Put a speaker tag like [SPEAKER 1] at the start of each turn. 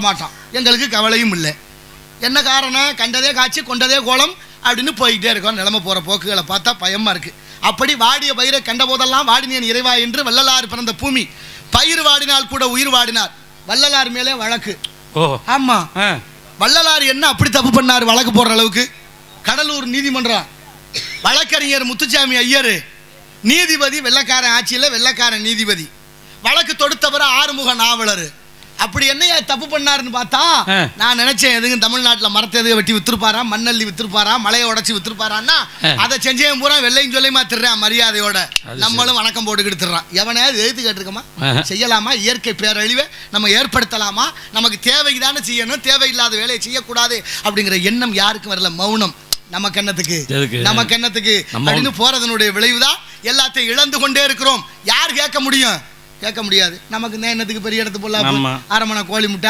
[SPEAKER 1] மாட்டான் எங்களுக்கு கவலையும் இல்லை. என்ன காரணம்? கண்டதே காட்சி கொண்டதே கோலம் அப்படின்னு போய்கிட்டே இருக்கோம். நிலைமை போகிற போக்குகளை பார்த்தா பயமாக இருக்குது அப்படி வாடிய பயிரை கண்ட போதெல்லாம் வாடினேன் இறைவா என்று வள்ளலார் பிறந்த பூமி. பயிர் வாடினால் கூட உயிர் வாடினார். வள்ளலார் மேலே வழக்கு.
[SPEAKER 2] ஓ.
[SPEAKER 1] ஆமாம் வள்ளலார் என்ன அப்படி தப்பு பண்ணார்? வழக்கு போடுற அளவுக்கு. கடலூர் நீதிமன்றம். வழக்கறிஞர் முத்துச்சாமி ஐயர். நீதிபதி வெள்ளக்காரன் ஆட்சியில் வெள்ளக்காரன் நீதிபதி. வழக்கு தொடுத்தவர் ஆறுமுக நாவலர். அப்படி என்னையா தப்பு பண்ணாருன்னு பார்த்தா. நான் நினைச்சேன் எதுங்க தமிழ்நாட்டில் மரத்தை எதுவும் வெட்டி வித்துருப்பாரா மண்ணள்ளி வித்துருப்பாரா மலையை உடைச்சி வித்துருப்பாரான்னா. அதை செஞ்சேன் பூரா வெள்ளையும் சொல்லையுமா திருறேன் மரியாதையோட. நம்மளும் வணக்கம் போட்டுக்கிட்டு திருறான் எவனையாவது எழுத்து கேட்டிருக்கோமா. செய்யலாமா? இயற்கை பேரழிவை நம்ம ஏற்படுத்தலாமா? நமக்கு தேவைக்கு தானே செய்யணும்? தேவையில்லாத வேலையை செய்யக்கூடாது அப்படிங்கிற எண்ணம் யாருக்கும் வரல. மௌனம். நமக்கு என்னத்துக்கு?
[SPEAKER 2] எதுக்கு?
[SPEAKER 1] நமக்கு என்னத்துக்கு? அப்படின்னு போறதனுடைய விளைவுதான் எல்லாத்தையும் இழந்து கொண்டே இருக்கிறோம். யார் கேட்க முடியும்? கேட்க முடியாது நமக்கு இந்த எண்ணத்துக்கு பெரிய இடத்து
[SPEAKER 2] ஆமா.
[SPEAKER 1] போல அரமனை கோழி முட்டை